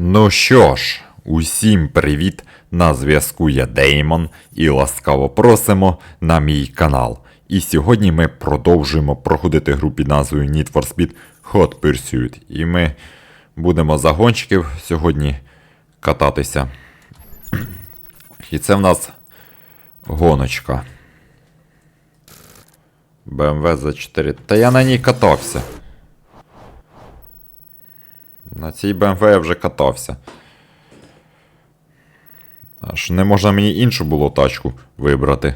Ну що ж, усім привіт! На зв'язку я Деймон і ласкаво просимо на мій канал. І сьогодні ми продовжуємо проходити гру під назвою Need for Speed Hot Pursuit. І ми будемо за гонщиків сьогодні кататися. І це в нас гоночка. BMW за 4. Та я на ній катався. На цій BMW я вже катався. Аж не можна мені іншу було тачку вибрати.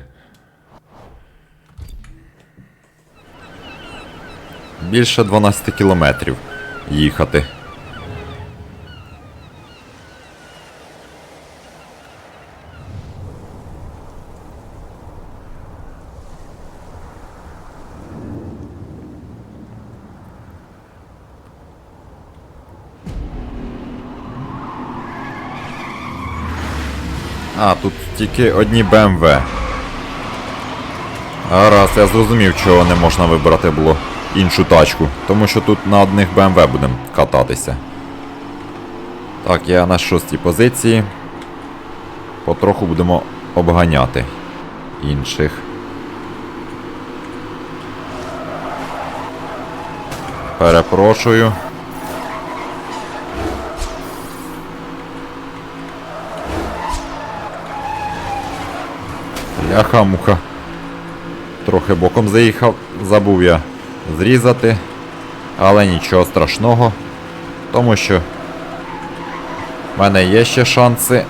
Більше 12 кілометрів їхати. А, тут тільки одні BMW. Гаразд, я зрозумів, чого не можна вибрати було іншу тачку. Тому що тут на одних BMW будемо кататися. Так, я на шостій позиції. Потроху будемо обганяти інших. Перепрошую. Ляха-муха. Трохи боком заїхав, забув я зрізати, але нічого страшного, тому що в мене є ще шанси.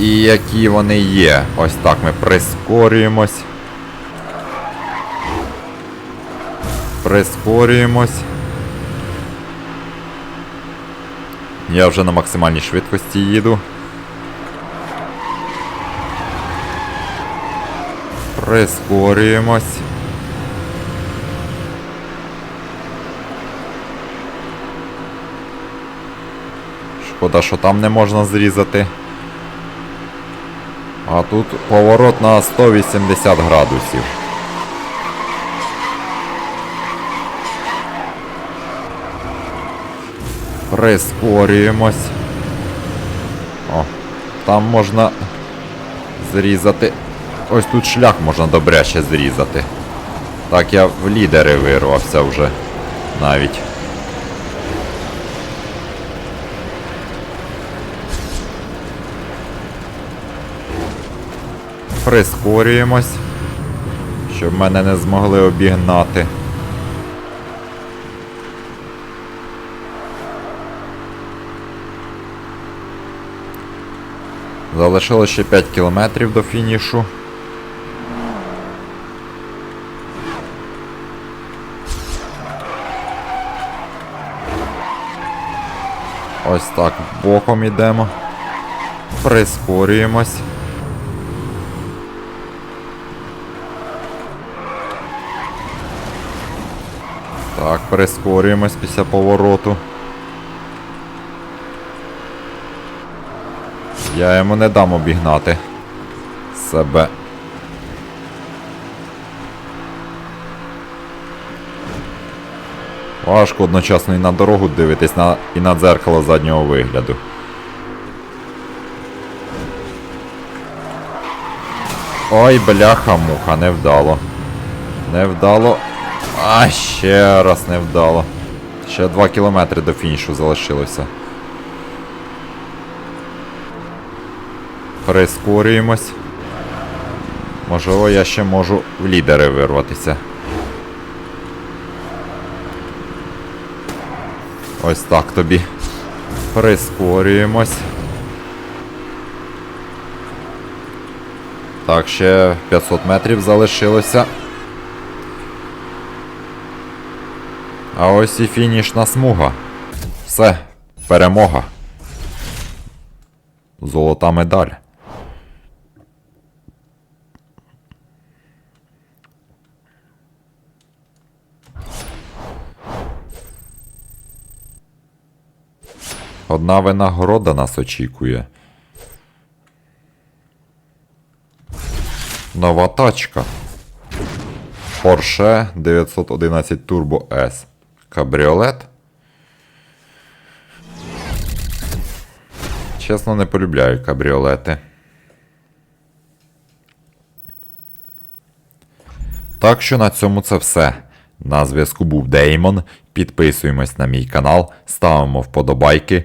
І які вони є. Ось так ми прискорюємось. Прискорюємось. Я вже на максимальній швидкості їду. Прискорюємось. Шкода, що там не можна зрізати. А тут поворот на 180 градусів. Прискорюємось. О, там можна зрізати. Ось тут шлях можна добряче зрізати. Так я в лідери вирвався вже навіть. Прискорюємось, щоб мене не змогли обігнати. Залишилось ще 5 кілометрів до фінішу. Ось так боком йдемо. Прискорюємось. Так, прискорюємось після повороту. Я йому не дам обігнати себе. Важко одночасно і на дорогу дивитись на, і на дзеркало заднього вигляду. Ой, бляха-муха, не вдало. Не вдало. А, ще раз не вдало. Ще 2 кілометри до фінішу залишилося. Прискорюємось. Можливо, я ще можу в лідери вирватися. Ось так тобі. Прискорюємось. Так, ще 500 метрів залишилося. А ось і фінішна смуга. Все, перемога. Золота медаль. Одна винагорода нас очікує. Нова тачка. Porsche 911 Turbo S. Кабріолет. Чесно, не полюбляю кабріолети. Так що на цьому це все. На зв'язку був Деймон. Підписуємось на мій канал, ставимо вподобайки,